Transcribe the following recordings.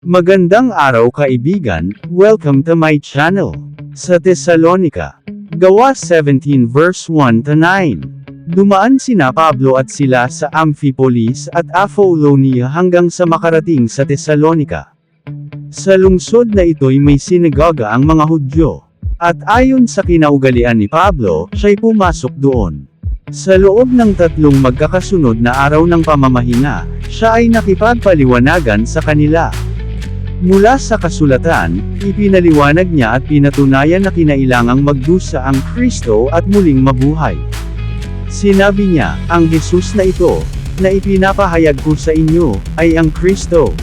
Magandang araw kaibigan, welcome to my channel. Sa Thessalonica, Gawa 17 verse 1 to 9. Dumaan sina Pablo at sila sa Amphipolis at Apollonia hanggang sa makarating sa Thessalonica. Sa lungsod na ito'y may sinagoga ang mga Hudyo. At ayon sa kinaugalian ni Pablo, siya'y pumasok doon. Sa loob ng tatlong magkakasunod na araw ng pamamahinga, siya ay nakipagpaliwanagan sa kanila. Mula sa kasulatan, ipinaliwanag niya at pinatunayan na kinailangang magdusa ang Kristo at muling mabuhay. Sinabi niya, ang Jesus na ito, na ipinapahayag ko sa inyo, ay ang Kristo.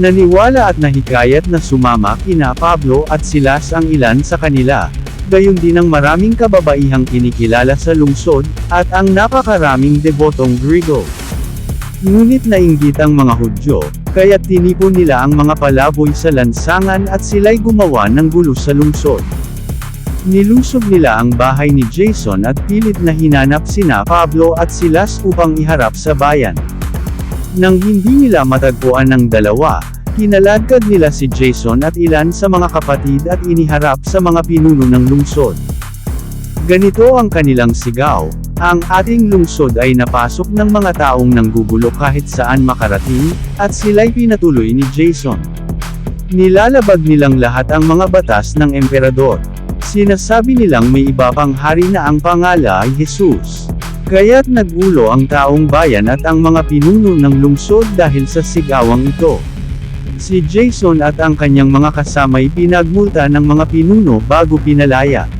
Naniwala at nahikayat na sumama kina Pablo at Silas ang ilan sa kanila, gayon din ang maraming kababaihang kinikilala sa lungsod, at ang napakaraming debotong Grigo. Ngunit nainggit ang mga Hudyo, kaya tinipon nila ang mga palaboy sa lansangan at sila'y gumawa ng gulo sa lungsod. Nilusog nila ang bahay ni Jason at pilit na hinanap sina Pablo at Silas upang iharap sa bayan. Nang hindi nila matagpuan ng dalawa, kinaladkad nila si Jason at ilan sa mga kapatid at iniharap sa mga pinuno ng lungsod. Ganito ang kanilang sigaw, ang ating lungsod ay napasok ng mga taong nanggugulo kahit saan makarating, at sila'y pinatuloy ni Jason. Nilalabag nilang lahat ang mga batas ng emperador. Sinasabi nilang may iba pang hari na ang pangala ay Jesus. Kaya't nagulo ang taong bayan at ang mga pinuno ng lungsod dahil sa sigawang ito. Si Jason at ang kanyang mga kasamay pinagmulta ng mga pinuno bago pinalaya.